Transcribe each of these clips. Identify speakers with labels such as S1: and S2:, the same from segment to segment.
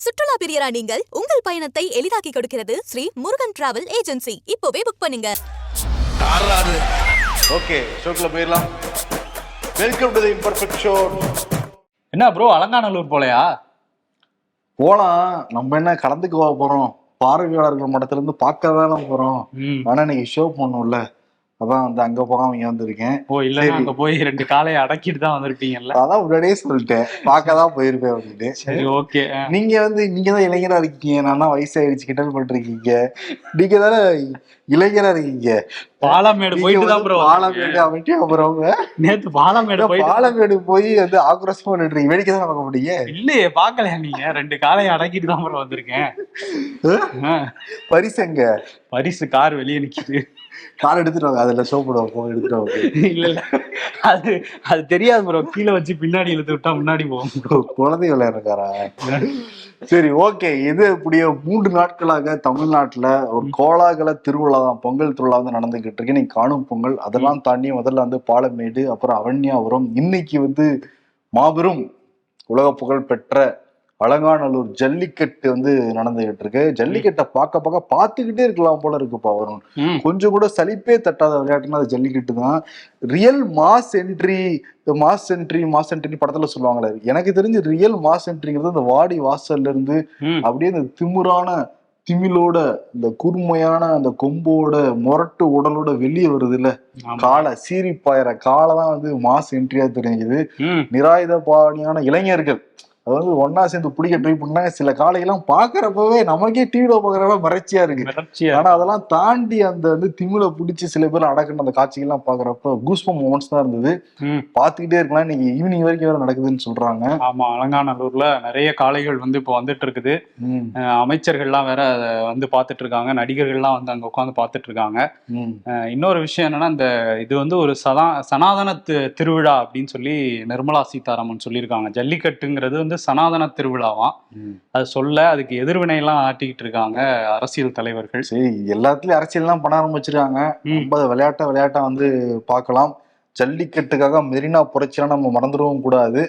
S1: சுற்றுலா பிரியரா நீங்கள் உங்கள் பயணத்தை எளிதாக்கி கொடுக்கிறது ஸ்ரீ முருகன் டிராவல் ஏஜென்சி. இப்போவே புக் பண்ணுங்க.
S2: ஓகே ஷோக்குள்ள போயிடலாம். Welcome to the imperfect show
S3: என்ன ப்ரோ அலங்காநல்லூர் போலையா?
S2: போலாம். நம்ம என்ன கலந்துக்கு போக போறோம்? பார்வையாளர்கள் மட்டத்துல இருந்து பார்க்க தானே போறோம்.
S3: ம்.
S2: ஆனா இன்னைக்கு ஷோ பண்ணும்ல அதான் வந்து அங்க போகாம இங்க வந்திருக்கேன்.
S3: ஓ இல்ல. அங்க போய் ரெண்டு காலையை அடக்கிட்டு தான் வந்திருப்பீங்கல்ல?
S2: அதான் முன்னாடியே சொல்லிட்டேன். பார்க்க தான் போயிருப்பேன் அப்படின்னு
S3: சரி ஓகே.
S2: நீங்க வந்து நீங்க தான் இளைஞரா இருக்கீங்க. நான் தான் வயசாயிடுச்சு கிண்டல் பண்ணிருக்கீங்க நீங்க தானே இளைஞரா இருக்கீங்க.
S3: பாலமேடு போயிட்டு தான் ப்ரோ
S2: பாலமேடு அமைட்டி அப்புறம்
S3: நேத்து பாலமேடு போயிட்டு
S2: பாலமேடு போய் வந்து ஆக்ரோஷமா நின்றுறீங்க வேடிக்கை தான் பார்க்க முடியும்
S3: இல்லையே பாக்கலையா நீங்க? ரெண்டு காலையை அடக்கிட்டு தான் ப்ரோ வந்திருக்கேன். ஆ,
S2: பரிசங்க
S3: பரிசு கார் வெளியே நிக்குது.
S2: கார் எடுத்துட்டு வாங்க அதுல ஷோ போடுவோம் போங்க எடுத்துட்டு வாங்க
S3: இல்ல இல்ல. அது அது தெரியாது ப்ரோ கீழே வச்சு பின்னாடி இழுத்து விட்டா முன்னாடி போகும் ப்ரோ
S2: குழந்தை விளையாடுறாரா? சரி ஓகே இது இப்படியே மூன்று நாட்களாக தமிழ்நாட்டுல ஒரு கோலாகல திருவிழா தான் பொங்கல் திருவிழா வந்து நடந்துகிட்டு இருக்கு. நீங்க காணும் பொங்கல். அதெல்லாம் தாண்டி முதல்ல வந்து பாலமேடு அப்புறம் அவன்யாபுரம். இன்னைக்கு வந்து மாபெரும் உலக புகழ் பெற்ற அலங்காநல்லூர் ஜல்லிக்கட்டு வந்து நடந்துகிட்டு இருக்கு ஜல்லிக்கட்டை பார்க்க பார்க்க பார்த்துக்கிட்டே இருக்கலாம் போல இருக்குப்பா வரும் கொஞ்சம் கூட சலிப்பே தட்டாத விளையாட்டுன்னா அது ஜல்லிக்கட்டு தான். Real mass entry mass entry mass entry படத்துல சொல்லுவாங்களே. எனக்கு தெரிஞ்சு ரியல் மாஸ் என்ட்ரிங்கிறது இந்த வாடி வாசல்ல இருந்து. அப்படியே இந்த திமிரான திமிலோட இந்த கூர்மையான அந்த கொம்போட முரட்டு உடலோட வெளியே வருது இல்ல. காலை சீறி பாயிற காலை தான் வந்து மாஸ் என்ட்ரியா தெரிஞ்சுது. நிராயுத பாணியான இளைஞர்கள். அதாவது ஒன்னா சேர்ந்து பிடிக்க ட்ரை பண்ணாங்க சில காலையெல்லாம் பாக்குறப்பவே நமக்கே டிவில பாக்குறப்ப மறைச்சியா இருக்கு. ஆனா அதெல்லாம் தாண்டி அந்த வந்து திமில பிடிச்சி சில பேர் அடக்கணும் அந்த காட்சிகள்லாம் பாக்குறப்ப கூஸ்பம் மூமெண்ட்ஸ் தான் இருந்தது. பாத்துக்கிட்டே இருக்கலாம். இன்னைக்கு ஈவினிங் வரைக்கும் வேற நடக்குதுன்னு சொல்றாங்க.
S3: ஆமா அலங்காநல்லூர்ல நிறைய காளைகள் வந்து இப்போ வந்துட்டு இருக்குது. அமைச்சர்கள்லாம் வேற வந்து பார்த்துட்டு இருக்காங்க. நடிகர்கள்லாம் வந்து அங்க உட்காந்து பார்த்துட்டு இருக்காங்க. இன்னொரு விஷயம் என்னன்னா இந்த இது வந்து ஒரு சதா சனாதன திருவிழா அப்படின்னு சொல்லி நிர்மலா சீதாராமன் சொல்லியிருக்காங்க. ஜல்லிக்கட்டுங்கிறது வந்து சனாதன திருவிழாவாம். அது சொல்ல அதுக்கு எதிர்வினை எல்லாம் ஆட்டிக்கிட்டு இருக்காங்க அரசியல் தலைவர்கள்.
S2: சரி எல்லாத்துலயும் அரசியல்லாம் பண்ண ஆரம்பிச்சிருக்காங்க. ரொம்ப விளையாட்டா விளையாட்டா வந்து பார்க்கலாம். ஜல்லிக்கட்டுக்காக மெரினா புரட்சியெல்லாம் நம்ம மறந்துடவும் கூடாது.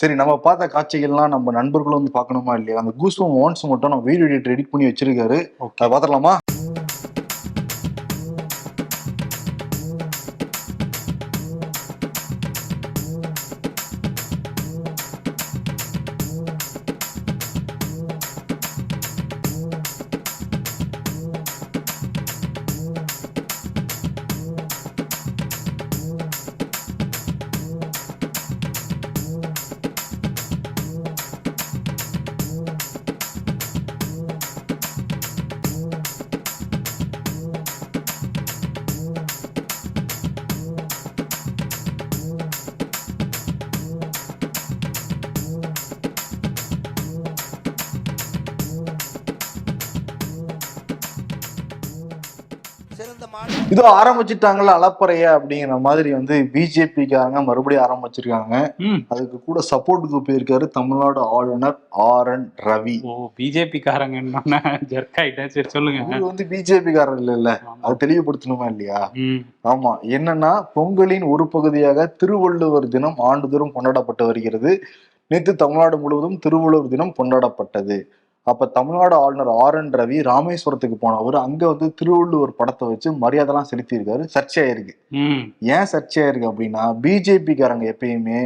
S2: சரி நம்ம பார்த்த காட்சிகள்லாம் நம்ம நண்பர்களும் வந்து பார்க்கணுமா இல்லையா? அந்த கூஸ்பம் மோன்ஸ் மட்டும் நம்ம வீடியோ எடிட் எடிட் பண்ணி வச்சிருக்காரு. பார்த்துடலாமா? இதோ ஆரம்பிச்சிட்டாங்கல்ல அலப்பறைய அப்படிங்கிற மாதிரி வந்து பிஜேபிக்காரங்க மறுபடியும் ஆரம்பிச்சிருக்காங்க.
S3: ம்.
S2: அதுக்கு கூட சப்போர்ட்டுக்கு போயிருக்காரு தமிழ்நாடு ஆளுநர் R N Ravi.
S3: Oh BJP காரங்க என்ன ஜெர்க் ஆயிட்டேன் சரி சொல்லுங்க.
S2: வந்து பிஜேபி காரர் இல்ல.
S3: ஆமா.
S2: அது தெளிவுபடுத்தணுமா இல்லையா?
S3: ம்,
S2: ஆமா. என்னன்னா பொங்கலின் ஒரு பகுதியாக திருவள்ளுவர் தினம் ஆண்டுதோறும் கொண்டாடப்பட்டு வருகிறது. நேற்று தமிழ்நாடு முழுவதும் திருவள்ளுவர் தினம் கொண்டாடப்பட்டது. அப்ப தமிழ்நாடு ஆளுநர் ஆர் என் ரவி ராமேஸ்வரத்துக்கு போனவர் அங்க வந்து திருவள்ளுவர் படத்தை வச்சு மரியாதைலாம் செலுத்தியிருக்காரு சர்ச்சையாயிருக்கு. ஏன் சர்ச்சையாயிருக்கு அப்படின்னா பிஜேபி காரங்க எப்பயுமே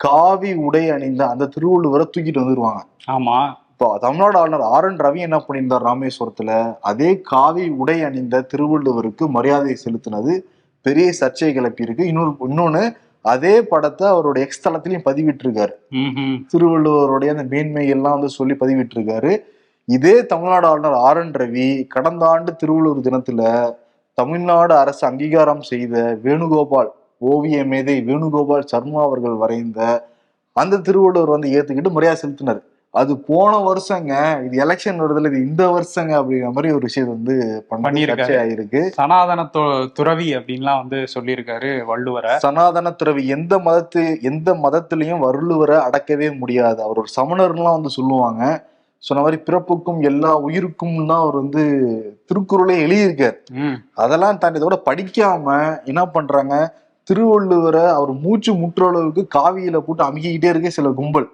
S2: காவி உடை அணிந்த அந்த திருவள்ளுவரை தூக்கிட்டு வந்துருவாங்க.
S3: ஆமா.
S2: இப்போ தமிழ்நாடு ஆளுநர் ஆர் என் ரவி என்ன பண்ணியிருந்தார் ராமேஸ்வரத்துல? அதே காவி உடை அணிந்த திருவள்ளுவருக்கு மரியாதை செலுத்தினது பெரிய சர்ச்சை கிளப்பி இருக்கு இன்னொரு இன்னொன்னு அதே படத்தை அவரோட எக்ஸ் தளத்திலையும் பதிவிட்டிருக்காரு. திருவள்ளுவருடைய அந்த மேன்மை எல்லாம் வந்து சொல்லி பதிவிட்டிருக்காரு. இதே தமிழ்நாடு ஆளுநர் ஆர் என் ரவி கடந்த ஆண்டு திருவள்ளுவர் தினத்துல தமிழ்நாடு அரசு அங்கீகாரம் செய்த வேணுகோபால் ஓவிய மேதை வேணுகோபால் சர்மா அவர்கள் வரைந்த அந்த திருவள்ளுவர் வந்து ஏத்துக்கிட்டு மரியாதை செலுத்தினார். அது போன வருஷங்க இது எலெக்ஷன் வருதுல இது இந்த வருஷங்க அப்படிங்கிற மாதிரி ஒரு விஷயம் வந்து பண்ணி
S3: பண்ணியிருக்காரு.
S2: ஆயிருக்கு
S3: சனாதன துறவி அப்படின்லாம் வந்து சொல்லியிருக்காரு வள்ளுவரை.
S2: சனாதன துறவி எந்த மதத்து எந்த மதத்திலையும் வள்ளுவரை அடக்கவே முடியாது. அவர் ஒரு சமணர்லாம் வந்து சொல்லுவாங்க. சொன்ன மாதிரி பிறப்புக்கும் எல்லா உயிருக்கும் தான் அவர் வந்து திருக்குறளே எழுதியிருக்கார். அதெல்லாம் தாண்டி இதோட படிக்காம என்ன பண்றாங்க? திருவள்ளுவரை அவர் மூச்சு முற்ற அளவுக்கு காவியில போட்டு அமுக்கிக்கிட்டே இருக்க சில கும்பல்.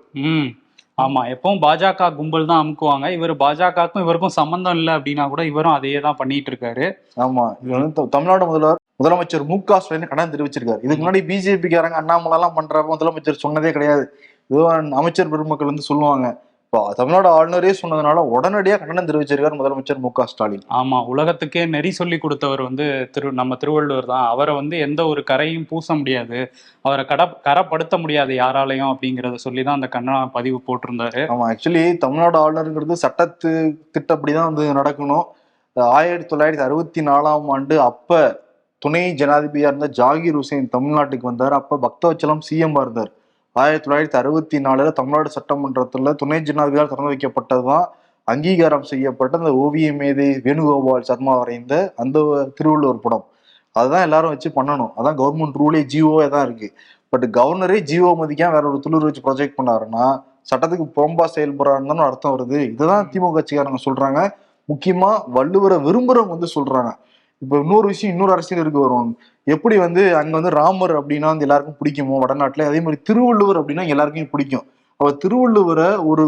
S3: ஆமா எப்பவும் பாஜக கும்பல் தான் அமுக்குவாங்க. இவர் பாஜகவுக்கும் இவருக்கும் சம்பந்தம் இல்லை அப்படின்னா கூட இவரும் அதையே தான் பண்ணிட்டு இருக்காரு
S2: ஆமா இது வந்து த- தமிழ்நாடு முதல்வர் முதலமைச்சர் மு க ஸ்டாலின் கடன் தெரிவிச்சிருக்காரு. இதுக்கு முன்னாடி பிஜேபிக்காரங்க அண்ணாமலை எல்லாம் பண்றப்ப முதலமைச்சர் சொன்னதே கிடையாது. இதுவும் அமைச்சர் பெருமக்கள் வந்து சொல்லுவாங்க. இப்போ தமிழ்நாடு ஆளுநரே சொன்னதுனால உடனடியாக கண்டனம் தெரிவிச்சிருக்காரு முதலமைச்சர் மு க ஸ்டாலின்.
S3: ஆமா உலகத்துக்கே நெறி சொல்லி கொடுத்தவர் வந்து திரு நம்ம திருவள்ளுவர் தான். அவரை வந்து எந்த ஒரு கரையும் பூச முடியாது. அவரை கட கரப்படுத்த முடியாது யாராலையும் அப்படிங்கறத சொல்லி தான் அந்த கண்ணா பதிவு போட்டிருந்தாரு.
S2: ஆமா ஆக்சுவலி தமிழ்நாடு ஆளுநருங்கிறது சட்டத்து திட்டப்படி தான் வந்து நடக்கணும். ஆயிரத்தி தொள்ளாயிரத்தி அறுபத்தி நாலாம் ஆண்டு அப்ப துணை ஜனாதிபதியா இருந்த ஜாகிர் ஹுசேன் தமிழ்நாட்டுக்கு வந்தார். அப்ப பக்தவச்சலம் சிஎம் இருந்தார். ஆயிரத்தி தொள்ளாயிரத்தி அறுபத்தி நாலுல தமிழ்நாடு சட்டமன்றத்துல துணை ஜனாதிபதியால் திறந்து வைக்கப்பட்டதுதான் அங்கீகாரம் செய்யப்பட்ட அந்த ஓவிய மேதை வேணுகோபால் சர்மா வரைந்த அந்த திருவள்ளுவர் படம். அதுதான் எல்லாரும் வச்சு பண்ணணும். அதான் கவர்மெண்ட் ரூலே ஜிஓவே தான் இருக்கு. பட் கவர்னரே ஜிஓ மதிக்காம வேற ஒரு துளிர் வச்சு ப்ரொஜெக்ட் பண்ணாருன்னா சட்டத்துக்கு புறம்பா செயல்படுறாங்கன்னு அர்த்தம் வருது. இதுதான் திமுக கட்சிக்காரங்க சொல்றாங்க. முக்கியமா வள்ளுவரை விரும்புறவங்க வந்து சொல்றாங்க. இப்ப இன்னொரு விஷயம் இன்னொரு அரசியல் இருக்கு வரும் எப்படி வந்து அங்க வந்து ராமர் அப்படின்னா வந்து எல்லாருக்கும் பிடிக்குமோ வடநாட்டுல? அதே மாதிரி திருவள்ளுவர் அப்படின்னா எல்லாருக்கும் பிடிக்கும். அவ திருவள்ளுவரை ஒரு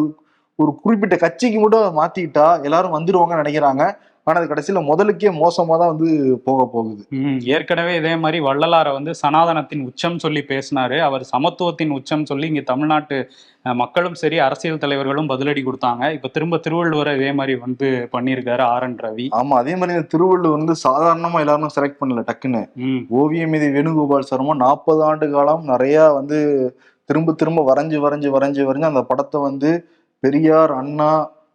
S2: ஒரு குறிப்பிட்ட கட்சிக்கு மட்டும் மாத்திட்டா எல்லாரும் வந்துருவாங்கன்னு நினைக்கிறாங்க. ஆனா அது கடைசியில முதலுக்கே மோசமா தான் வந்து போக போகுது.
S3: ஏற்கனவே இதே மாதிரி வள்ளலாரை வந்து சனாதனத்தின் உச்சம் சொல்லி பேசினாரு. அவர் சமத்துவத்தின் உச்சம் சொல்லி இங்க தமிழ்நாட்டு மக்களும் சரி அரசியல் தலைவர்களும் பதிலடி கொடுத்தாங்க. இப்ப திரும்ப திருவள்ளுவரை இதே மாதிரி வந்து பண்ணியிருக்காரு ஆர் என் ரவி.
S2: ஆமா அதே மாதிரி திருவள்ளுவர் வந்து சாதாரணமா எல்லாரும் செலக்ட் பண்ணல டக்குன்னு. ஓவியம் மீது வேணுகோபால் சர்மா நாற்பது ஆண்டு காலம் நிறைய வந்து திரும்ப திரும்ப வரைஞ்சு வரைஞ்சு வரைஞ்சு வரைஞ்சு அந்த படத்தை வந்து பெரியார் அண்ணா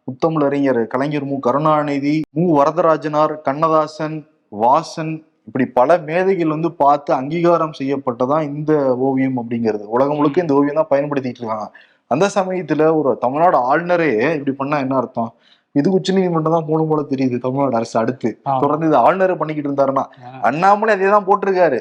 S2: முத்தமிழ் அறிஞர் கலைஞர் மு. கருணாநிதி மு. வரதராஜனார் கண்ணதாசன் வாசன் இப்படி பல மேதைகள் வந்து பார்த்து அங்கீகாரம் செய்யப்பட்டதான் இந்த ஓவியம் அப்படிங்கிறது. உலகம் முழுக்க இந்த ஓவியம் தான் பயன்படுத்திட்டு இருக்காங்க. அந்த சமயத்துல ஒரு தமிழ்நாடு ஆளுநரே இப்படி பண்ணா என்ன அர்த்தம்? இது உச்ச நீதிமன்றம் தான் போகணும் போல தெரியுது தமிழ்நாடு அரசு அடுத்து. தொடர்ந்து இது ஆளுநரே பண்ணிக்கிட்டு இருந்தாருன்னா. அண்ணாமலை அதே தான் போட்டிருக்காரு.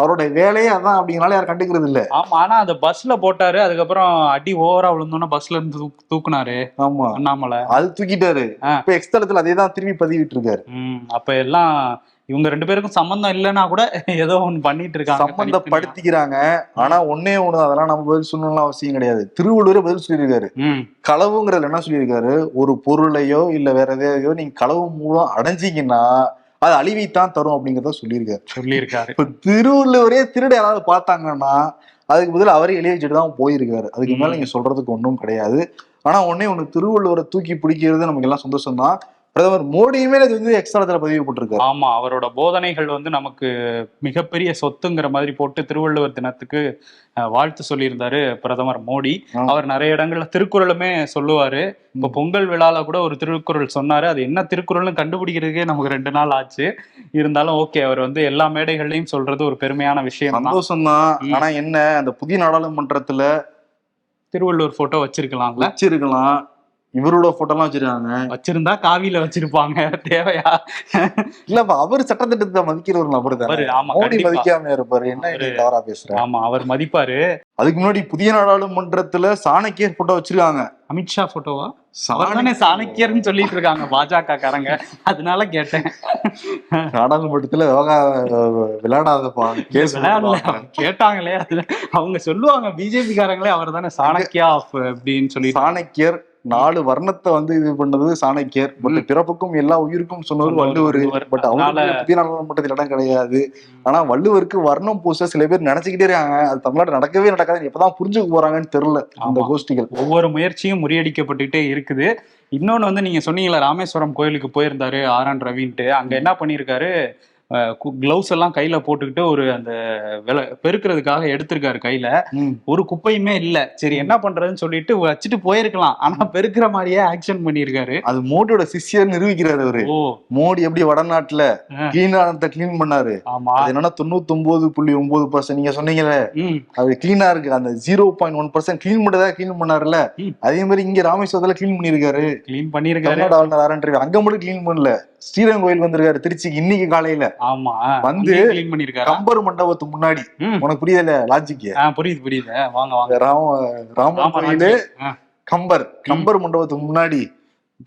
S2: அவரோட வேலையே அதான் அப்படிங்கனால யாரும் கண்டுக்கிறது இல்ல.
S3: ஆமா ஆனா அந்த பஸ்ல போட்டாரு அதுக்கப்புறம் அடி ஓவரா விழுந்தோன்னா பஸ்ல இருந்து தூக்- தூக்குனாரு.
S2: ஆமா.
S3: அண்ணாமலை.
S2: அது தூக்கிட்டாரு. இப்ப எக்ஸ்தலத்துல அதே தான் திரும்பி பதிவிட்டு இருக்காரு
S3: அப்ப எல்லாம் இவங்க ரெண்டு பேருக்கும் சம்பந்தம் இல்லைன்னா கூட ஏதோ ஒண்ணு பண்ணிட்டு இருக்காங்க
S2: சம்பந்தப்படுத்திக்கிறாங்க. ஆனா ஒன்னே ஒண்ணு அதெல்லாம் நம்ம பதில் சொல்லணும்னு அவசியம் கிடையாது. திருவள்ளுவரே பதில் சொல்லியிருக்காரு. களவுங்கிறதுல என்ன சொல்லியிருக்காரு? ஒரு பொருளையோ இல்ல வேற எதையோ நீங்க களவு மூலம் அடைஞ்சீங்கன்னா அது அழிவைத்தான் தரும் அப்படிங்கறத சொல்லியிருக்காரு.
S3: சொல்லியிருக்காரு.
S2: இப்ப திருவள்ளுவரே திருட யாராவது பார்த்தாங்கன்னா அதுக்கு பதில் அவரே எழுதி வச்சுட்டு தான் போயிருக்காரு. அதுக்கு மேல. நீங்க சொல்றதுக்கு ஒன்றும் கிடையாது. ஆனா ஒன்னே ஒண்ணு திருவள்ளுவரை தூக்கி பிடிக்கிறது நமக்கு எல்லாம் சந்தோஷம் தான் பிரதமர் மோடியுமே இது வந்து எக்ஸ்ட்ராத்துல பதிவு போட்டிருக்காரு.
S3: ஆமா அவரோட போதனைகள் வந்து நமக்கு மிகப்பெரிய சொத்துங்கிற மாதிரி போட்டு திருவள்ளுவர் தினத்துக்கு வாழ்த்து சொல்லியிருந்தாரு பிரதமர் மோடி. அவர் நிறைய இடங்கள்ல திருக்குறளுமே சொல்லுவாரு. இப்ப பொங்கல் விழால கூட ஒரு திருக்குறள் சொன்னாரு. அது என்ன திருக்குறள்னு கண்டுபிடிக்கிறதுக்கே நமக்கு ரெண்டு நாள் ஆச்சு. இருந்தாலும் ஓகே அவர் வந்து எல்லா மேடைகள்லயும் சொல்றது ஒரு பெருமையான விஷயம்
S2: சந்தோஷம் தான். ஆனா என்ன அந்த புதிய நாடாளுமன்றத்துல
S3: திருவள்ளுவர் போட்டோ வச்சிருக்கலாம்ல?
S2: வச்சிருக்கலாம். இவரோட போட்டோலாம் வச்சிருக்காங்க.
S3: வச்சிருந்தா காவியில வச்சிருப்பாங்க. தேவையா?
S2: இல்லப்பா அவர் சட்டத்திட்டத்தை மதிக்கிற ஒரு நபர் தானே மோடி. மதிக்காம இருப்பாரு. என்ன தவறா பேசுற?
S3: ஆமா அவர் மதிப்பாரு.
S2: அதுக்கு முன்னாடி புதிய நாடாளுமன்றத்துல சாணக்கியர் போட்டோ வச்சிருக்காங்க.
S3: அமித்ஷா போட்டோவா அவர் தானே சாணக்கியர்னு சொல்லிட்டு இருக்காங்க பாஜக காரங்க. அதனால கேட்டேன்.
S2: நாடாளுமன்றத்துல யோகா விளையாடாதப்பா
S3: கேட்டாங்களே அதுல. அவங்க சொல்லுவாங்க பிஜேபி காரங்களே அவர் தானே சாணக்கியா அப்படின்னு சொல்லி
S2: சாணக்கியர் நாலு வர்ணத்தை வந்து இது பண்ணது சாணக்கியர். பட். பிறப்புக்கும் எல்லா உயிருக்கும் சொன்னவர் வள்ளுவர். பட் புதிய நாடாளுமன்றத்தில் இடம் கிடையாது. ஆனா வள்ளுவருக்கு வர்ணம் பூச சில பேர் நினைச்சுக்கிட்டே இருக்காங்க. அது தமிழ்நாடு நடக்கவே நடக்காது. எப்பதான் புரிஞ்சுக்க போறாங்கன்னு தெரியல அந்த. கோஷ்டிகள்.
S3: ஒவ்வொரு முயற்சியும் முறியடிக்கப்பட்டுட்டே இருக்குது. இன்னொன்னு வந்து நீங்க சொன்னீங்களா ராமேஸ்வரம் கோயிலுக்கு போயிருந்தாரு ஆர் என் ரவின்ட்டு. அங்க என்ன பண்ணியிருக்காரு? கிளவுஸ் எல்லாம் கையில போட்டுக்கிட்டு ஒரு அந்த வில பெருக்கிறதுக்காக எடுத்திருக்காரு கையில. ஒரு குப்பையுமே இல்ல. சரி என்ன பண்றதுன்னு சொல்லிட்டு வச்சுட்டு போயிருக்கலாம். ஆனா பெருக்கிற மாதிரியே ஆக்ஷன் பண்ணியிருக்காரு.
S2: அது மோடியோட சிஷ்யர் நிரூபிக்கிறாரு அவரு. மோடி எப்படி வடநாட்டுல. கிளீனானத்தை கிளீன் பண்ணாரு.
S3: ஆமா.
S2: அது என்னன்னா தொண்ணூத்தி ஒன்பது புள்ளி ஒன்பது பர்சன்ட் நீங்க சொன்னீங்கல்ல. அது கிளீனா இருக்கு. அந்த zero point one percent clean பண்ணதா கிளீன் பண்ணாருல்ல. அதே மாதிரி இங்க ராமேஸ்வரத்துல கிளீன் பண்ணிருக்காரு
S3: கிளீன் பண்ணியிருக்காரு.
S2: தமிழ்நாடு ஆளுநர் ஆர் என் ரவி அங்க மட்டும் கிளீன் பண்ணல. ஸ்ரீரங்கம் கோயில் வந்திருக்காரு திருச்சிக்கு இன்னைக்கு காலையில.
S3: ஆமா.
S2: வந்து
S3: கிளீன்
S2: கம்பர் மண்டபத்துக்கு முன்னாடி. உனக்கு புரியல லாஜிக்
S3: புரியுது புரியுது. வாங்க வாங்க.
S2: ராம கோயிலு.
S3: ஆ.
S2: கம்பர். கம்பர் மண்டபத்துக்கு முன்னாடி.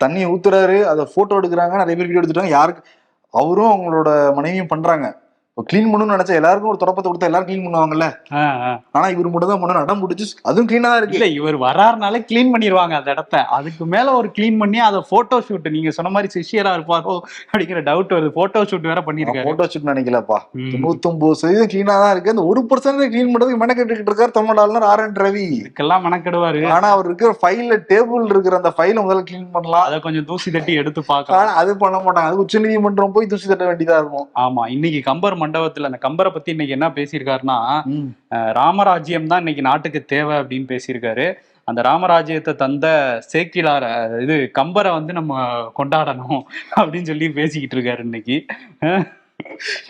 S2: தண்ணியை ஊத்துறாரு அதை போட்டோ எடுக்கிறாங்க நிறைய பேர் வீடியோ எடுத்துட்டாங்க. யாருக்கு? அவரும் அவங்களோட மனைவியும் பண்றாங்க. கிளீன் பண்ணணும்னு நினைச்சா எல்லாருக்கும் ஒரு தொடப்பத்தை கொடுத்தா எல்லாரும் கிளீன் பண்ணுவாங்கல்ல. ஆனா இவர் மட்டும் தான் பண்ண நடம் முடிச்சு அதுவும் கிளீனா தான் இருக்கு.
S3: இல்ல இவர் வராருனாலே க்ளீன் பண்ணிடுவாங்க அந்த இடத்த. அதுக்கு மேல ஒரு க்ளீன் பண்ணி அதை போட்டோ ஷூட் நீங்க சொன்ன மாதிரி சிஷியரா இருப்பாரோ அப்படிங்கிற டவுட் வருது. போட்டோ ஷூட் வேற பண்ணிருக்காரு.
S2: போட்டோ ஷூட் நினைக்கலப்பா. தொண்ணூத்தொன்பது சதவீதம் கிளீனா தான் இருக்கு. அந்த ஒரு பர்சன்ட் கிளீன் பண்றதுக்கு மெனக்கெட்டுக்கிட்டு இருக்காரு தமிழ் ஆளுநர் ஆர் என் ரவி.
S3: இதுக்கெல்லாம் மெனக்கெடுவாரு.
S2: ஆனா அவர் இருக்கிற ஃபைல்ல டேபிள் இருக்கிற அந்த ஃபைல முதல்ல கிளீன் பண்ணலாம்.
S3: அதை கொஞ்சம் தூசி தட்டி எடுத்து பார்க்கலாம்.
S2: அது பண்ண மாட்டாங்க. அது உச்ச நீதிமன்றம் போய் தூசி தட்ட வேண்டியதா இருக்கும்.
S3: ஆமா இன்னைக்கு கம்பர் மண்டபத்துல அந்த கம்பரை பத்தி இன்னைக்கு என்ன பேசியிருக்காருன்னா ராமராஜ்யம் தான் இன்னைக்கு நாட்டுக்கு தேவை அப்படின்னு பேசியிருக்காரு. அந்த ராமராஜ்யத்தை தந்த சேக்கிலார இது கம்பரை வந்து நம்ம கொண்டாடணும் அப்படின்னு சொல்லி பேசிக்கிட்டு இருக்காரு இன்னைக்கு.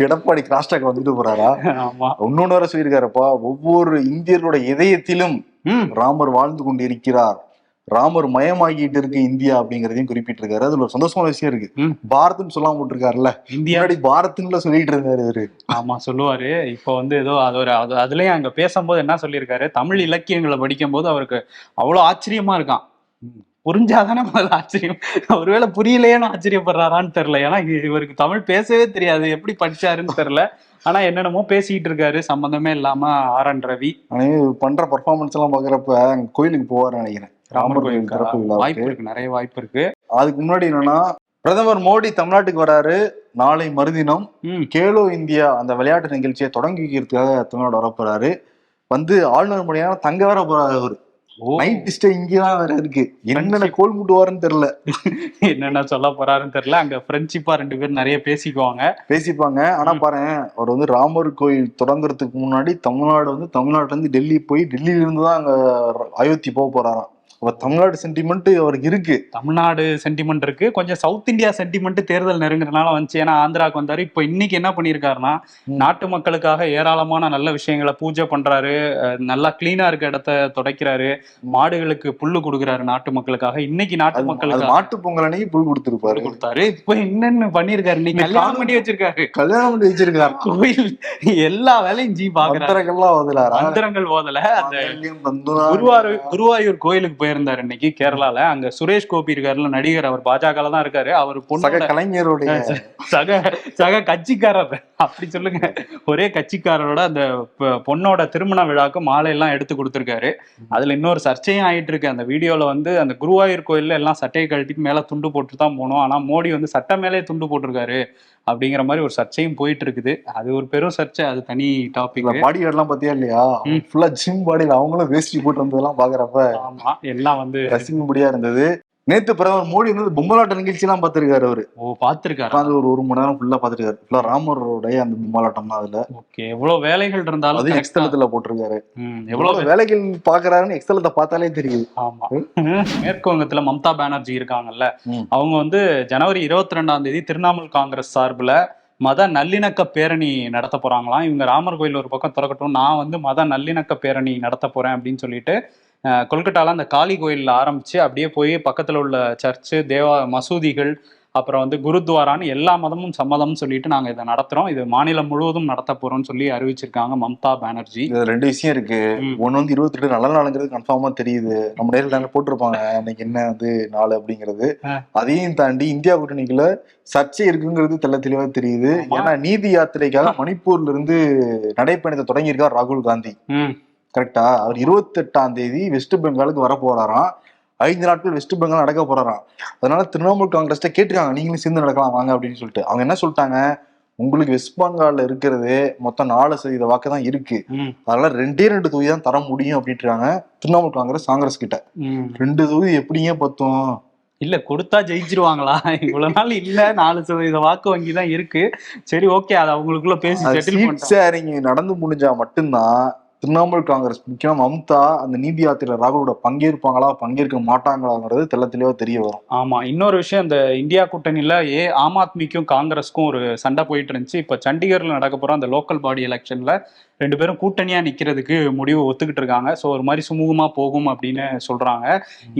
S2: எடப்பாடி கிராஸ்டாக் வந்துட்டு போறாரா?
S3: ஆமா.
S2: இன்னொன்னு வர சொல்லியிருக்காருப்பா ஒவ்வொரு இந்தியர்களோட இதயத்திலும் ராமர் வாழ்ந்து கொண்டு இருக்கிறார் ராமர் மயமாகிட்டு இருக்கு இந்தியா அப்படிங்கறதையும் குறிப்பிட்டிருக்காரு. அதுல ஒரு சந்தோஷமான விஷயம் இருக்கு. பாரத்னு சொல்லாம போட்டிருக்காருல்ல
S3: இந்தியா
S2: பாரத்னுல சொல்லிட்டு இருந்தாரு இவரு.
S3: ஆமா சொல்லுவாரு. இப்போ வந்து ஏதோ அது ஒரு அது அதுலயும் அங்க பேசும்போது என்ன சொல்லியிருக்காரு? தமிழ் இலக்கியங்களை படிக்கும்போது அவருக்கு அவ்வளவு ஆச்சரியமா இருக்கான். புரிஞ்சாதானே முதல்ல ஆச்சரியம். ஒருவேளை புரியலையேன்னு ஆச்சரியப்படுறாரான்னு தெரியல. ஏன்னா இவருக்கு தமிழ் பேசவே தெரியாது. எப்படி படிச்சாருன்னு தெரியல. ஆனா என்னென்னமோ பேசிக்கிட்டு இருக்காரு. சம்பந்தமே இல்லாம ஆர் என் ரவி.
S2: பண்ற பர்ஃபார்மன்ஸ் எல்லாம் பாக்குறப்ப கோயிலுக்கு போவார் நினைக்கிறேன். ராமர் கோயில் திறப்பு
S3: வாய்ப்பு
S2: விழாவுக்கு
S3: இருக்கு நிறைய வாய்ப்பு இருக்கு.
S2: அதுக்கு முன்னாடி என்னன்னா பிரதமர் மோடி தமிழ்நாட்டுக்கு வராரு நாளை மறுதினம். கேலோ இந்தியா அந்த விளையாட்டு நிகழ்ச்சியை தொடங்கி வைக்கிறதுக்காக தமிழ்நாடு வர போறாரு. வந்து ஆளுநர் மொழியான தங்க வர போறாரு அவரு. நைட் ஸ்டே இங்கதான் வேற இருக்கு. என்னென்ன கோல் முட்டுவாருன்னு தெரியல.
S3: என்னென்ன சொல்ல போறாருன்னு தெரியல. அங்க ஃப்ரெண்ட்ஷிப்பா ரெண்டு பேரும் நிறைய பேசிக்குவாங்க.
S2: பேசிப்பாங்க. ஆனா பாரு அவர் வந்து ராமர் கோயில் தொடங்குறதுக்கு முன்னாடி தமிழ்நாடு வந்து தமிழ்நாட்டுல இருந்து டெல்லி போய் டெல்லியில இருந்து தான் அங்க அயோத்தி போக போறாராம். அப்ப தமிழ்நாடு சென்டிமெண்ட் அவருக்கு இருக்கு.
S3: தமிழ்நாடு சென்டிமெண்ட் இருக்கு. கொஞ்சம் சவுத் இந்தியா சென்டிமெண்ட் தேர்தல் நெருங்குறதுனால வந்துச்சு. ஏன்னா ஆந்திராக்கு வந்தாரு. இப்போ இன்னைக்கு என்ன பண்ணியிருக்காருன்னா. நாட்டு மக்களுக்காக ஏராளமான நல்ல விஷயங்களை பூஜை பண்றாரு. நல்லா கிளீனா இருக்க இடத்த துடைக்கிறாரு. மாடுகளுக்கு புல்லு கொடுக்குறாரு நாட்டு மக்களுக்காக. இன்னைக்கு நாட்டு மக்களுக்காக
S2: மாட்டு பொங்கல் அன்னைக்கு புல் கொடுத்துருப்பாரு.
S3: கொடுத்தாரு. இப்போ என்னென்ன பண்ணிருக்காரு இன்னைக்கு கல்யாணம் பண்ணி வச்சிருக்காரு.
S2: கல்யாணம் பண்ணி வச்சிருக்காரு.
S3: கோயில் எல்லா வேலையும் ஜி பாக்குறாரு. மந்திரங்கள் ஓதல. அந்த குருவாயூர் குருவாயூர் கோயிலுக்கு போயிருந்தாரு இன்னைக்கு கேரளால. அங்க சுரேஷ் கோபி இருக்காருல்ல நடிகர் அவர் பாஜக தான் இருக்காரு. அவர்
S2: சக
S3: பொண்ணோட
S2: கலைஞருடைய
S3: சக சக கட்சிக்காரர். அப்படி சொல்லுங்க. ஒரே கட்சிக்காரரோட அந்த பொண்ணோட திருமண விழாக்கு மாலை எல்லாம் எடுத்து கொடுத்துருக்காரு. அதுல இன்னொரு சர்ச்சையும் ஆயிட்டு இருக்கு அந்த வீடியோல வந்து அந்த குருவாயூர் கோயில்ல எல்லாம் சட்டையை கழட்டிட்டு மேல துண்டு போட்டு தான் போனோம். ஆனா மோடி வந்து சட்டை மேலே துண்டு போட்டிருக்காரு அப்படிங்கிற மாதிரி ஒரு சர்ச்சையும் போயிட்டு இருக்குது அது ஒரு பெரும் சர்ச்சை. அது தனி டாபிக்
S2: பாடி எல்லாம் பாத்தியா இல்லையா. ஃபுல்லா ஜிம் பாடியில அவங்களும் வேஷ்டி போட்டு வந்ததெல்லாம் பாக்குறப்ப
S3: ஆமா. எல்லாம் வந்து
S2: ரசிக்கும்படியா இருந்தது. நேத்து பிரதமர் மோடி வந்து பொம்மலாட்ட நிகழ்ச்சி எல்லாம் பாத்திருக்காரு அவரு.
S3: ஓ பாத்திருக்காரு
S2: உட்காந்து ஒரு ஒரு மணி நேரம் ஃபுல்லா பாத்துருக்காரு ஃபுல்லா ராமருடைய அந்த பொம்மலாட்டம் தான் அதுல.
S3: ஓகே எவ்வளவு வேலைகள் இருந்தாலும்
S2: அது எக்ஸ்தலத்துல போட்டிருக்காரு.
S3: எவ்வளவு
S2: வேலைகள் பாக்குறாருன்னு எக்ஸ்தலத்தை பார்த்தாலே தெரியுது.
S3: ஆமா. மேற்கு வங்கத்துல மம்தா பானர்ஜி இருக்காங்கல்ல. அவங்க வந்து ஜனவரி இருபத்தி ரெண்டாம் தேதி திரிணாமுல் காங்கிரஸ் சார்புல மத நல்லிணக்க பேரணி நடத்த போறாங்களாம். இவங்க ராமர் கோயில் ஒரு பக்கம் திறக்கட்டும் நான் வந்து மத நல்லிணக்க பேரணி நடத்த போறேன் அப்படின்னு சொல்லிட்டு கொல்கட்டால அந்த காளி கோயில்ல ஆரம்பிச்சு அப்படியே போய் பக்கத்துல உள்ள சர்ச்சு தேவா மசூதிகள் அப்புறம் வந்து குருத்வாரான்னு எல்லா மதமும் சம்மதம்னு சொல்லிட்டு நாங்க இதை நடத்துறோம். இது மாநிலம் முழுவதும் நடத்த போறோம்னு சொல்லி அறிவிச்சிருக்காங்க மம்தா பானர்ஜி.
S2: இதுல ரெண்டு விஷயம் இருக்கு. ஒண்ணு வந்து இருபத்தி ரெண்டு நல்ல நாளுங்கிறது கன்ஃபார்மா தெரியுது. நம்ம நேரில் போட்டிருப்பாங்க. இன்னைக்கு என்ன வந்து நாள் அப்படிங்கிறது. அதையும் தாண்டி இந்தியா கூட்டணிக்குள்ள சர்ச்சை இருக்குங்கிறது தெள்ள தெளிவா தெரியுது. ஏன்னா நீதி யாத்திரைக்காக மணிப்பூர்ல இருந்து நடைப்பயணத்தை தொடங்கியிருக்கார் ராகுல் காந்தி. கரெக்டா அவர் இருபத்தி எட்டாம் தேதி வெஸ்ட் பெங்காலுக்கு வர போறாராம். ஐந்து நாட்கள் வெஸ்ட் பெங்கால் நடக்க போறாராம். அதனால திரிணாமுல் காங்கிரஸ்ட கேட்டிருக்காங்க நீங்களும் சேர்ந்து நடக்கலாம் வாங்க அப்படின்னு சொல்லிட்டு. அவங்க என்ன சொல்லிட்டாங்க? உங்களுக்கு வெஸ்ட் பெங்கால்ல இருக்கிறது மொத்தம் நாலு சதவீத வாக்கு தான் இருக்கு. அதனால ரெண்டே ரெண்டு தொகுதி தான் தர முடியும் அப்படின்றாங்க திரிணாமுல் காங்கிரஸ் காங்கிரஸ் கிட்ட. ரெண்டு தொகுதி எப்படிங்க பத்தும்?
S3: இல்ல கொடுத்தா ஜெயிச்சிருவாங்களா? இவ்வளவு நாள் இல்ல நாலு சதவீத வாக்கு வங்கி தான் இருக்கு. சரி ஓகே அது அவங்களுக்குள்ள பேசி
S2: ஷேரிங் நடந்து முடிஞ்சா மட்டும்தான் திரிணாமுல் காங்கிரஸ் முக்கியமா மம்தா அந்த நீதி யாத்திரை ராகுலோட பங்கேற்பாங்களா பங்கேற்க மாட்டாங்களாங்கிறது தெளிவா தெரிய வரும்.
S3: ஆமா இன்னொரு விஷயம் இந்த இந்தியா கூட்டணியில ஏ ஆம் ஆத்மிக்கும் காங்கிரஸ்க்கும் ஒரு சண்டை போயிட்டு இருந்துச்சு. இப்ப சண்டிகர்ல நடக்க போற அந்த லோக்கல் பாடி எலெக்ஷன்ல ரெண்டு பேரும் கூட்டணியா நிக்கிறதுக்கு முடிவு ஒத்துக்கிட்டு இருக்காங்க. ஸோ ஒரு மாதிரி சுமூகமா போகும் அப்படின்னு சொல்றாங்க.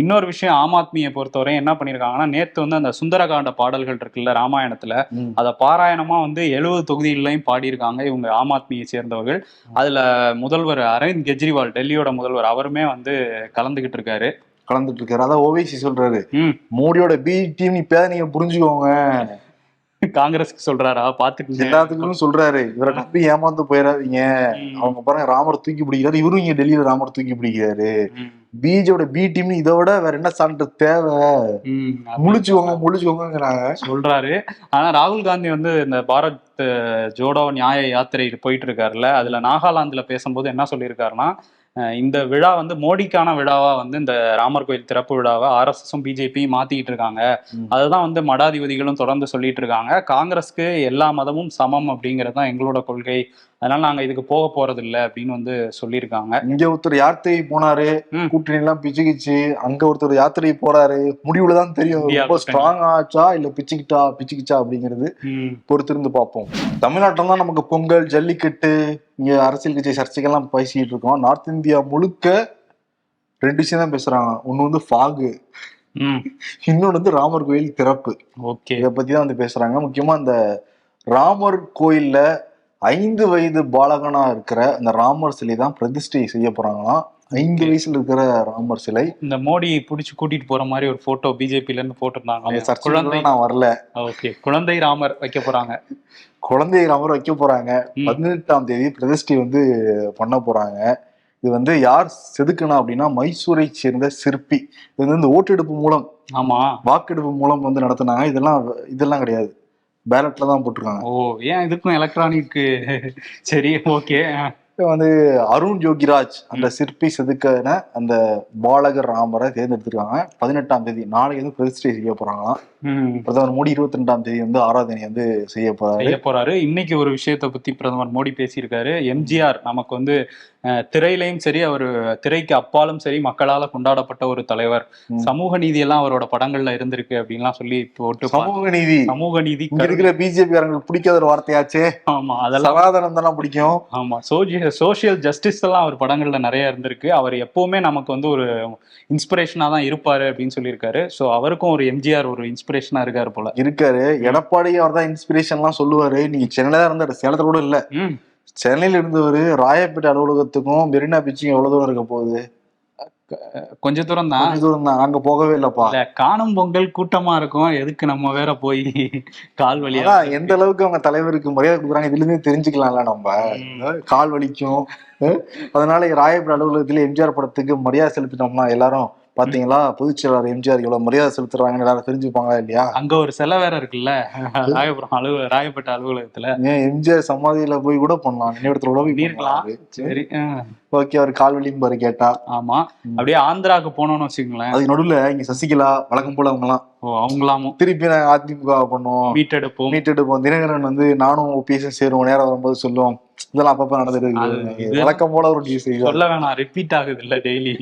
S3: இன்னொரு விஷயம் ஆம் ஆத்மியை பொறுத்தவரை என்ன பண்ணியிருக்காங்கன்னா நேத்து வந்து அந்த சுந்தரகாண்ட பாடல்கள் இருக்குல்ல ராமாயணத்துல அதை பாராயணமா வந்து எழுபது தொகுதிகளையும் பாடியிருக்காங்க இவங்க ஆம் ஆத்மியை சேர்ந்தவர்கள். அதுல முதல்வர் அரவிந்த் கெஜ்ரிவால் டெல்லியோட முதல்வர் அவருமே வந்து கலந்துகிட்டு இருக்காரு.
S2: கலந்துட்டு இருக்காரு. அதான் ஓவைசி சொல்றாரு. மோடியோட பி டீம் இப்ப நீங்க புரிஞ்சுக்கோங்க.
S3: காங்கிரஸ்க்கு சொல்றாரா? பாத்துக்கங்க.
S2: எல்லாத்துக்குமே சொல்றாரு. இவரை நம்பி ஏமாந்து போயிடாதீங்க. அவங்க பாருங்க ராமர் தூக்கி பிடிக்கிறாரு. இவரும் இங்க டெல்லியில ராமர் தூக்கி பிடிக்கிறாரு.
S3: ம்.
S2: பிஜேபியோட பி டீம் இதை விட வேற என்ன சான்று தேவை. முழிச்சுக்கோங்க முழிச்சுக்கோங்கிறாங்க
S3: சொல்றாரு. ஆனா ராகுல் காந்தி வந்து இந்த பாரத் ஜோடோ நியாய யாத்திரை போயிட்டு இருக்காருல்ல. அதுல நாகாலாந்துல பேசும்போது என்ன சொல்லியிருக்காருன்னா இந்த விழா வந்து மோடிக்கான விழாவா வந்து இந்த ராமர் கோயில் திறப்பு விழாவை ஆர்எஸ்எஸும் பிஜேபியும் மாத்திக்கிட்டு இருக்காங்க. அதுதான் வந்து மடாதிபதிகளும் தொடர்ந்து சொல்லிட்டு இருக்காங்க. காங்கிரஸ்க்கு எல்லா மதமும் சமம் அப்படிங்கிறது தான் எங்களோட கொள்கை. அதனால நாங்க இதுக்கு போக போறது இல்ல அப்படின்னு வந்து சொல்லியிருக்காங்க.
S2: இங்க ஒருத்தர் யாத்திரை போனாரு. கூட்டணி எல்லாம் பிச்சுக்கிச்சு அங்க ஒருத்தர் யாத்திரை போறாரு முடிவுல தான் தெரியும். ரொம்ப. ஸ்ட்ராங் ஆச்சா இல்ல பிச்சுக்கிட்டா பிச்சுக்கிச்சா அப்படிங்கிறது. பொறுத்திருந்து பார்ப்போம். தமிழ்நாட்டில் தான் நமக்கு பொங்கல் ஜல்லிக்கட்டு இங்க அரசியல் கட்சி சர்ச்சைகள்லாம் பேசிட்டு இருக்கோம். நார்த் இந்தியா முழுக்க ரெண்டு விஷயம் தான் பேசுறாங்க. ஒண்ணு வந்து ஃபாகு
S3: ம்.
S2: இன்னொன்னு வந்து ராமர் கோயில் திறப்பு.
S3: ஓகே.
S2: இதை பத்தி தான் வந்து பேசுறாங்க. முக்கியமா இந்த ராமர் கோயில்ல ஐந்து வயது பாலகனா இருக்கிற அந்த ராமர் சிலை தான் பிரதிஷ்டை செய்ய போறாங்களாம். ஐந்து வயசுல இருக்கிற ராமர் சிலை.
S3: இந்த மோடி புடிச்சு கூட்டிட்டு போற மாதிரி ஒரு போட்டோ பிஜேபில இருந்து போட்டிருந்தாங்க. குழந்தை
S2: நான் வரல.
S3: ஓகே குழந்தை ராமர் வைக்க போறாங்க.
S2: குழந்தை ராமர் வைக்க போறாங்க. பதினெட்டாம் தேதி பிரதிஷ்டை வந்து பண்ண போறாங்க. இது வந்து யார் செதுக்கணும் அப்படின்னா மைசூரை சேர்ந்த சிற்பி. இது வந்து இந்த ஓட்டெடுப்பு மூலம்
S3: ஆமா.
S2: வாக்கெடுப்பு மூலம் வந்து நடத்துனாங்க. இதெல்லாம் இதெல்லாம் கிடையாது. பேலட்ல தான் போட்டிருக்காங்க.
S3: ஓ ஏன் இதுக்கும் எலக்ட்ரானிக் சரி ஓகே
S2: வந்து அருண் ஜோகிராஜ் அந்த சிற்பி செதுக்கின அந்த பாலகர் ராமரை தேர்ந்தெடுத்திருக்காங்க. பதினெட்டாம் தேதி நாளைக்கு வந்து பிரதிஷ்டை செய்ய போறாங்களாம். பிரதமர் மோடி இருபத்தி ரெண்டாம் தேதி வந்து ஆராதனை வந்து செய்ய போறாரு.
S3: செய்ய போறாரு. இன்னைக்கு ஒரு விஷயத்தை பத்தி பிரதமர் மோடி பேசியிருக்காரு. எம்ஜிஆர் நமக்கு வந்து திரையிலையும் சரி அவர் திரைக்கு அப்பாலும் சரி மக்களால கொண்டாடப்பட்ட ஒரு தலைவர். சமூக நீதி எல்லாம் அவரோட படங்கள்ல இருந்திருக்கு அப்படின்லாம் சொல்லி போட்டு
S2: சமூக நீதி.
S3: சமூக நீதி
S2: இருக்கிற பிஜேபி காரங்களுக்கு பிடிக்காத ஒரு வார்த்தையாச்சே?
S3: ஆமா அதெல்லாம்
S2: சனாதனம் தானே பிடிக்கும்.
S3: ஆமா சோசியல் ஜஸ்டிஸ் எல்லாம் அவர் படங்கள்ல நிறைய இருந்திருக்கு. அவர் எப்பவுமே நமக்கு வந்து ஒரு இன்ஸ்பிரேஷனா தான் இருப்பாரு அப்படின்னு சொல்லியிருக்காரு. ஸோ அவருக்கும் ஒரு எம்ஜிஆர் ஒரு இன்ஸ்பிரேஷனா இருக்காரு போல.
S2: இருக்காரு. எடப்பாடி அவர் தான் இன்ஸ்பிரேஷன் எல்லாம் சொல்லுவாரு. நீங்க சென்னையில இருந்தாரு. சேலத்துல கூட இல்ல. சென்னையில இருந்தவர் ராயப்பேட்டை அலுவலகத்துக்கும் மெரினா பீச்சுக்கும் எவ்வளவு தூரம் இருக்க போகுது?
S3: கொஞ்ச தூரம் தான்
S2: தூரம் தான் அங்க போகவே இல்லப்பா.
S3: இல்ல காணும் பொங்கல் கூட்டமா இருக்கும். எதுக்கு நம்ம வேற போய் கால்
S2: அதான் எந்த அளவுக்கு அவங்க தலைவருக்கு மரியாதை கொடுக்குறாங்க இதுல இருந்தே தெரிஞ்சுக்கலாம்ல நம்ம. கால் வலிக்கும். அதனால ராயப்பேட்டை அலுவலகத்துல எம்ஜிஆர் படத்துக்கு மரியாதை செலுத்திட்டோம்னா எல்லாரும் பாத்தீங்களா? பொதுச் செயலாளர் எம்ஜிஆர் இவ்வளவு மரியாதை செலுத்துறாங்கன்னு எல்லாரும் தெரிஞ்சுப்பாங்களா இல்லையா?
S3: அங்க ஒரு சிலை வேற இருக்குல்ல? ராயபுரம் அலுவல ராயப்பேட்டை அலுவலகத்துல.
S2: ஏன் எம்ஜிஆர் சமாதியில போய் கூட பண்ணலாம். நினைவிடத்துல கூட போய்
S3: பண்ணிருக்கலாம். சரி
S2: ஓகே அவர் கால் வலியும் பாரு கேட்டா.
S3: ஆமா. அப்படியே ஆந்திராக்கு போனோம்னு வச்சுக்கோங்களேன்.
S2: அதுக்கு நடுவுல இங்க சசிகலா வழக்கம் போல அவங்க எல்லாம்
S3: ஓ அவங்களாமும்.
S2: திருப்பி நாங்க அதிமுக பண்ணுவோம்.
S3: மீட்டெடுப்போம்.
S2: மீட்டெடுப்போம். தினகரன் வந்து நானும் ஓபிஎஸ் சேருவோம். நேரம் வரும்போது சொல்லுவோம். இதெல்லாம் அப்பப்ப நடந்துட்டு வழக்கம் போல ஒரு நியூஸ்
S3: சொல்ல வேணாம். ரிப்பீட் ஆகுது இல்ல டெய்லி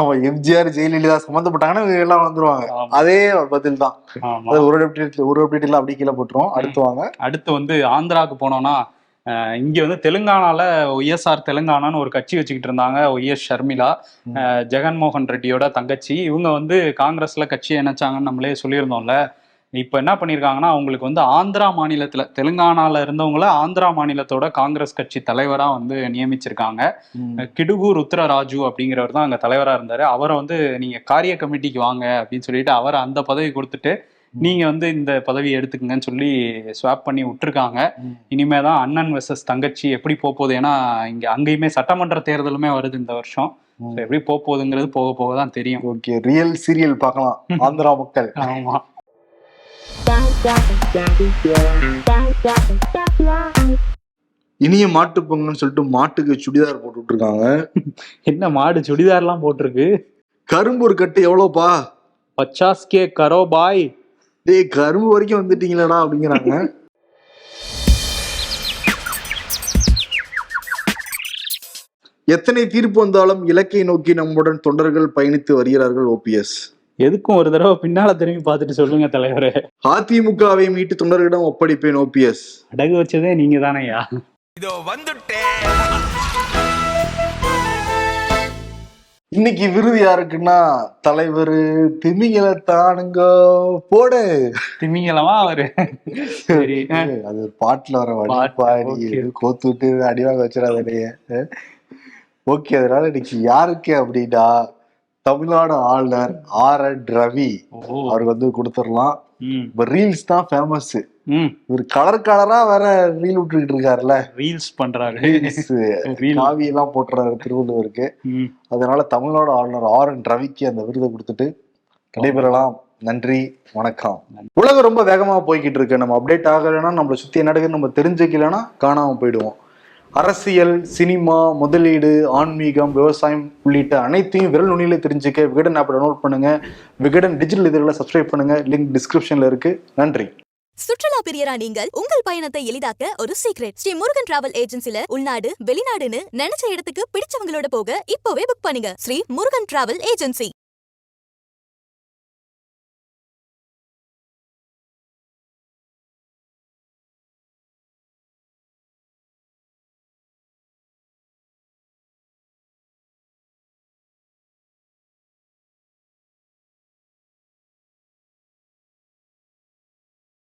S2: ஆமா எம்ஜிஆர் ஜெயலலிதா சம்பந்தப்பட்டாங்கன்னா இவங்க எல்லாம் வந்துருவாங்க. அதே பதில் தான். ஒரு அப்டேட் ஒரு அப்டேட் எல்லாம் அப்படி கீழே போட்டுரும். அடுத்து வாங்க.
S3: அடுத்து வந்து ஆந்திராவுக்கு போனோம்னா இங்க வந்து தெலுங்கானால ஒய்எஸ்ஆர் தெலுங்கானான்னு ஒரு கட்சி வச்சுக்கிட்டு இருந்தாங்க ஒய்எஸ் ஷர்மிளா ஜெகன்மோகன் ரெட்டியோட தங்கச்சி. இவங்க வந்து காங்கிரஸ்ல கட்சியை இணைச்சாங்கன்னு நம்மளே சொல்லியிருந்தோம்ல. இப்போ என்ன பண்ணியிருக்காங்கன்னா அவங்களுக்கு வந்து ஆந்திரா மாநிலத்துல தெலுங்கானால இருந்தவங்கள ஆந்திரா மாநிலத்தோட காங்கிரஸ் கட்சி தலைவரா வந்து நியமிச்சிருக்காங்க.
S2: ம்.
S3: கிடுகு ருத்ரராஜு அப்படிங்கிறவர் தான் அங்க தலைவரா இருந்தாரு. அவரை வந்து நீங்க காரிய கமிட்டிக்கு வாங்க அப்படின்னு சொல்லிட்டு அவரை அந்த பதவி கொடுத்துட்டு நீங்க வந்து இந்த பதவியை எடுத்துக்கங்கன்னு சொல்லி ஸ்வாப் பண்ணி விட்டுருக்காங்க.
S2: ம்.
S3: இனிமே தான் அண்ணன் வெர்சஸ் தங்கச்சி எப்படி போக போகுது? ஏன்னா இங்க அங்கேயுமே சட்டமன்ற தேர்தலுமே வருது இந்த வருஷம். எப்படி போக போகுதுங்கிறது போக போக தான் தெரியும்.
S2: ஓகே ரியல் சீரியல் பார்க்கலாம். ஆந்திரா மக்கள்.
S3: ஆமா.
S2: இனிய மாட்டு பொங்கல்னு சொல்லிட்டு மாட்டுக்கு சுடிதார் போட்டு இருக்காங்க
S3: என்ன மாடு சுடிதார்லாம் போட்டிருக்கு?
S2: கரும்பு ஒரு கட்டு எவ்வளவுப்பா
S3: பச்சாஸ் கே கரோ பாய்.
S2: டேய் கரும்பு வரைக்கும் வந்துட்டீங்களடா அப்படிங்கிறாங்க. எத்தனை தீர்ப்பு வந்தாலும் இலக்கை நோக்கி நம்முடன் தொண்டர்கள் பயணித்து வருகிறார்கள் ஓபிஎஸ்
S3: எதுக்கும் ஒரு தடவை பின்னால திரும்பி பார்த்துட்டு சொல்லுங்க தலைவரே.
S2: அதிமுகவை மீட்டு தொண்டர்களிடம் ஒப்படைப்பேன் ஓபிஎஸ்
S3: அடகு வச்சதே நீங்க தானையா?
S4: இதோ வந்துட்டேன்
S2: இன்னைக்கு விருது யாருக்குன்னா தலைவர் திமிங்கலத்தானுங்க போடு.
S3: திமிங்கலமா அவரு? சரி
S2: அது ஒரு பாட்டுல வர வடிப்பாடி. கோத்து விட்டு அடிவாங்க வச்சிடாதே ஓகே அதனால இன்னைக்கு யாருக்கு அப்படின்னா தமிழ்நாடு ஆளுநர் ஆர் என் ரவி
S3: ஓ.
S2: அவருக்கு வந்து கொடுத்துடலாம். இப்ப ரீல்ஸ் தான் ஃபேமஸ் இவர் கலர் கலரா வேற ரீல் விட்டுக்கிட்டு இருக்காருல்ல.
S3: ரீல்ஸ் பண்றாரு.
S2: காவி எல்லாம் போட்டுறாரு திருவள்ளுவருக்கு. அதனால தமிழ்நாடு ஆளுநர் ஆர் என் ரவிக்கு அந்த விருதை கொடுத்துட்டு நடைபெறலாம் நன்றி வணக்கம். உலகம் ரொம்ப வேகமா போய்கிட்டு இருக்கு. நம்ம அப்டேட் ஆகலைன்னா நம்மளை சுத்தி என்ன நம்ம தெரிஞ்சுக்கலைன்னா காணாம போயிடுவோம். அரசியல் சினிமா முதலீடு ஆன்மீகம் விவசாயம் உள்ளிட்ட அனைத்தையும் விரல் நுனியில தெரிஞ்சுக்க விகடன் ஆப் டவுன்லோட் பண்ணுங்க. விகடன் டிஜிட்டல் இதழில் சப்ஸ்கிரைப் பண்ணுங்க. லிங்க் டிஸ்கிரிப்ஷன்ல இருக்கு. நன்றி.
S1: சுற்றுலா பிரியரா நீங்கள் உங்கள் பயணத்தை எளிதாக்க ஒரு சீக்ரெட் ஸ்ரீ முருகன் டிராவல் ஏஜென்சில உள்நாடு வெளிநாடுன்னு நினைச்ச இடத்துக்கு பிடிச்சவங்களோட போக இப்போவே புக் பண்ணுங்க. Sri Murugan travel agency